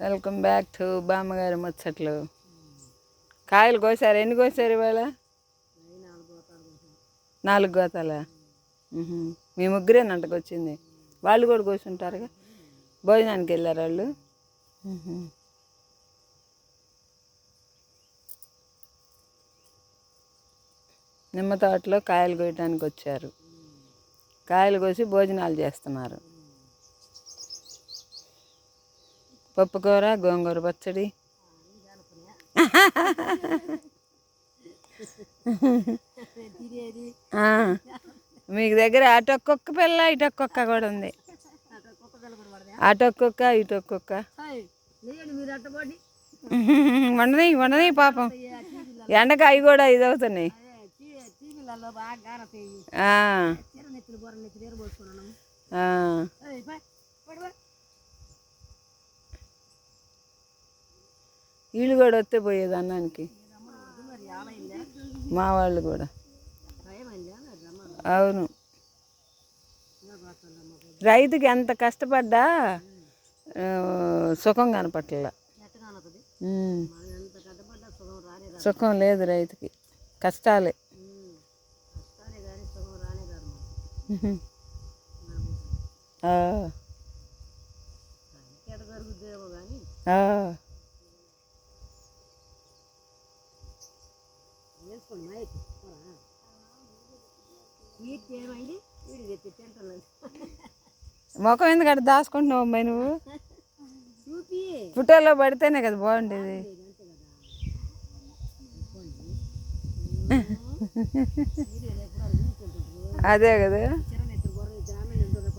Welcome back to బామ్మగారి ముచ్చట్లు. కాయలు కోసారు ఎన్ని కోసారు ఇవాళ? నాలుగు గోతాలా? మీ ముగ్గురే నంటకు వచ్చింది? వాళ్ళు కూడా కూర్చుంటారుగా? భోజనానికి వెళ్ళారు వాళ్ళు? నిమ్మ తోటలో కాయలు కోయటానికి వచ్చారు. కాయలు కోసి భోజనాలు చేస్తున్నారు. పప్పుకూర గోంగూర పచ్చడి. మీకు దగ్గర అటొక్కొక్క పిల్ల ఇటొక్కొక్క కూడా ఉంది. అటు ఒక్కొక్క ఇటు ఒక్కొక్క వండని వండని పాపం. ఎండకు అవి కూడా ఇది అవుతున్నాయి. ఆ, వీళ్ళు కూడా వస్తే పోయేది అన్నానికి. మా వాళ్ళు కూడా. అవును. రైతుకి ఎంత కష్టపడ్డా సుఖం కనపట్ల. సుఖం లేదు రైతుకి. కష్టాలే. ఆ, వేసుకోండి మైక్ వీటికి ఏమైంది వీడి తెచ్చి తింటున్నాను ముఖం ఎందుకంటే దాచుకుంటున్నావు అమ్మాయి నువ్వు? చూపి ఫోటోలో పడితేనే కదా బాగుండేది. అదే కదా. గొర్రె ఇద్దరు